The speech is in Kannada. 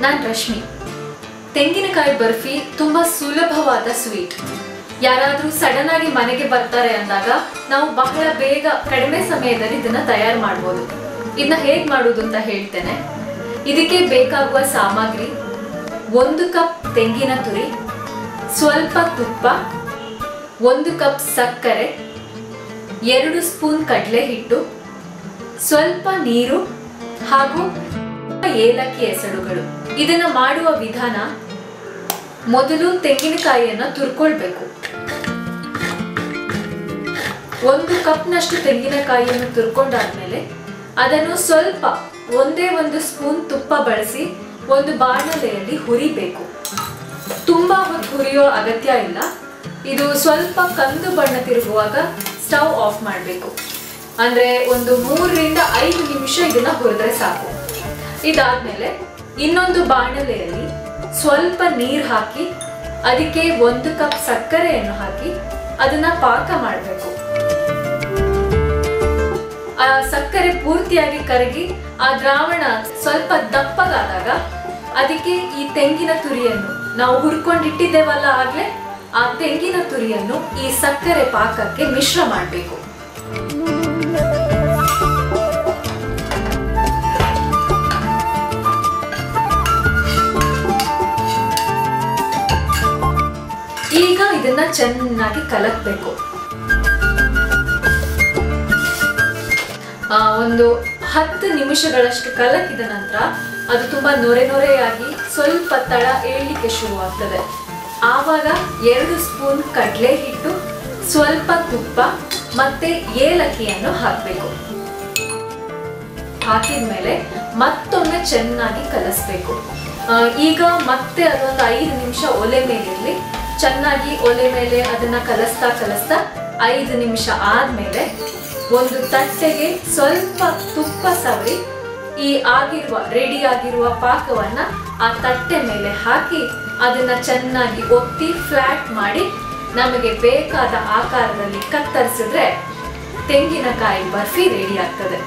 ನಾನು ರಶ್ಮಿ. ತೆಂಗಿನಕಾಯಿ ಬರ್ಫಿ ತುಂಬಾ ಸುಲಭವಾದ ಸ್ವೀಟ್. ಯಾರಾದರೂ ಸಡನ್ ಆಗಿ ಮನೆಗೆ ಬರ್ತಾರೆ ಅಂದಾಗ ನಾವು ಬಹಳ ಬೇಗ ಕಡಿಮೆ ಸಮಯದಲ್ಲಿ ಇದನ್ನ ತಯಾರು ಮಾಡ್ಬೋದು. ಇದನ್ನ ಹೇಗೆ ಮಾಡೋದು ಅಂತ ಹೇಳ್ತೇನೆ. ಇದಕ್ಕೆ ಬೇಕಾಗುವ ಸಾಮಗ್ರಿ, ಒಂದು ಕಪ್ ತೆಂಗಿನ ತುರಿ, ಸ್ವಲ್ಪ ತುಪ್ಪ, ಒಂದು ಕಪ್ ಸಕ್ಕರೆ, ಎರಡು ಸ್ಪೂನ್ ಕಡಲೆ ಹಿಟ್ಟು ಸ್ವಲ್ಪ ನೀರು ಹಾಗೂ ಏಲಕ್ಕಿ ಎಸಳುಗಳು ಇದನ್ನ ಮಾಡುವ ವಿಧಾನ ಮೊದಲು ತೆಂಗಿನಕಾಯಿಯನ್ನ ತುರ್ಕೊಳ್ಬೇಕು. ಒಂದು ಕಪ್ನಷ್ಟು ತೆಂಗಿನಕಾಯಿಯನ್ನು ತುರ್ಕೊಂಡಾದ್ಮೇಲೆ ಅದನ್ನು ಸ್ವಲ್ಪ ಒಂದೇ ಒಂದು ಸ್ಪೂನ್ ತುಪ್ಪ ಬಳಸಿ ಒಂದು ಬಾಣಲೆಯಲ್ಲಿ ಹುರಿಬೇಕು. ತುಂಬಾ ಹೊತ್ತು ಹುರಿಯೋ ಅಗತ್ಯ ಇಲ್ಲ. ಇದು ಸ್ವಲ್ಪ ಕಂದು ಬಣ್ಣ ತಿರುಗುವಾಗ ಸ್ಟವ್ ಆಫ್ ಮಾಡಬೇಕು. ಅಂದ್ರೆ ಒಂದು ಮೂರರಿಂದ ಐದು ನಿಮಿಷ ಇದನ್ನ ಹುರಿದ್ರೆ ಸಾಕು. ಇದಾದ್ಮೇಲೆ ಇನ್ನೊಂದು ಬಾಣಲೆಯಲ್ಲಿ ಸ್ವಲ್ಪ ನೀರು ಹಾಕಿ, ಅದಕ್ಕೆ ಒಂದು ಕಪ್ ಸಕ್ಕರೆಯನ್ನು ಹಾಕಿ ಅದನ್ನ ಪಾಕ ಮಾಡಬೇಕು. ಆ ಸಕ್ಕರೆ ಪೂರ್ತಿಯಾಗಿ ಕರಗಿ, ಆ ದ್ರಾವಣ ಸ್ವಲ್ಪ ದಪ್ಪಗಾದಾಗ ಅದಕ್ಕೆ ಈ ತೆಂಗಿನ ತುರಿಯನ್ನು ನಾವು ಹುರ್ಕೊಂಡಿಟ್ಟಿದ್ದೇವಲ್ಲ ಆಗ್ಲೇ, ಆ ತೆಂಗಿನ ತುರಿಯನ್ನು ಈ ಸಕ್ಕರೆ ಪಾಕಕ್ಕೆ ಮಿಶ್ರ ಮಾಡಬೇಕು. ಇದನ್ನ ಚೆನ್ನಾಗಿ ಕಲಕ್ಬೇಕು. ಆ, ಒಂದು ಹತ್ತು ನಿಮಿಷಗಳಷ್ಟು ಕಲಕಿದ ನಂತರ ಅದು ತುಂಬಾ ನೊರೆ ನೊರೆಯಾಗಿ ಸ್ವಲ್ಪ ತಳ ಏಳಲಿಕ್ಕೆ ಶುರುವಾಗ್ತದೆ. ಆವಾಗ ಎರಡು ಸ್ಪೂನ್ ಕಡಲೆ ಹಿಟ್ಟು ಸ್ವಲ್ಪ ತುಪ್ಪ ಮತ್ತೆ ಏಲಕ್ಕಿಯನ್ನು ಹಾಕಬೇಕು. ಹಾಕಿದ್ಮೇಲೆ ಮತ್ತೊಮ್ಮೆ ಚೆನ್ನಾಗಿ ಕಲಸ್ಬೇಕು. ಈಗ ಮತ್ತೆ ಅದೊಂದು ಐದು ನಿಮಿಷ ಒಲೆ ಮೇಲಿರಲಿ. ಚೆನ್ನಾಗಿ ಒಲೆ ಮೇಲೆ ಅದನ್ನ ಕಲಸ್ತಾ ಕಲಸ್ತಾ ಐದು ನಿಮಿಷ ಆದ್ಮೇಲೆ ಒಂದು ತಟ್ಟೆಗೆ ಸ್ವಲ್ಪ ತುಪ್ಪ ಸವರಿ ಈ ಆಗಿರುವ ರೆಡಿ ಆಗಿರುವ ಪಾಕವನ್ನ ಆ ತಟ್ಟೆ ಮೇಲೆ ಹಾಕಿ ಅದನ್ನ ಚೆನ್ನಾಗಿ ಒತ್ತಿ ಫ್ಲಾಟ್ ಮಾಡಿ ನಮಗೆ ಬೇಕಾದ ಆಕಾರದಲ್ಲಿ ಕತ್ತರಿಸಿದ್ರೆ ತೆಂಗಿನಕಾಯಿ ಬರ್ಫಿ ರೆಡಿ ಆಗ್ತದೆ.